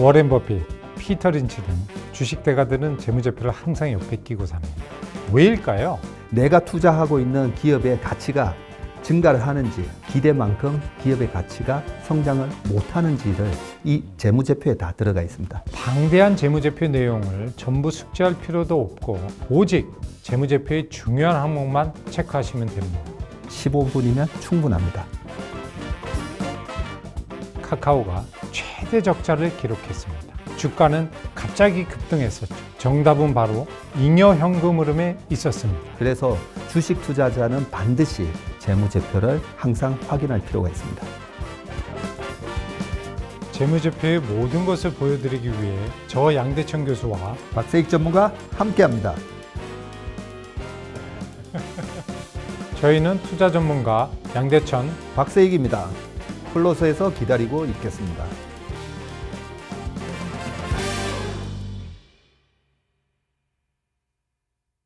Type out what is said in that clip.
워렌 버핏, 피터 린치 등 주식 대가들은 재무제표를 항상 옆에 끼고 삽니다. 왜일까요? 내가 투자하고 있는 기업의 가치가 증가를 하는지 기대만큼 기업의 가치가 성장을 못하는지를 이 재무제표에 다 들어가 있습니다. 방대한 재무제표 내용을 전부 숙지할 필요도 없고 오직 재무제표의 중요한 항목만 체크하시면 됩니다. 15분이면 충분합니다. 카카오가 최대 적자를 기록했습니다. 주가는 갑자기 급등했었죠. 정답은 바로 잉여 현금 흐름에 있었습니다. 그래서 주식 투자자는 반드시 재무제표를 항상 확인할 필요가 있습니다. 재무제표의 모든 것을 보여드리기 위해 저 양대천 교수와 박세익 전문가 함께합니다. 저희는 투자 전문가 양대천 박세익입니다. 플러스에서 기다리고 있겠습니다.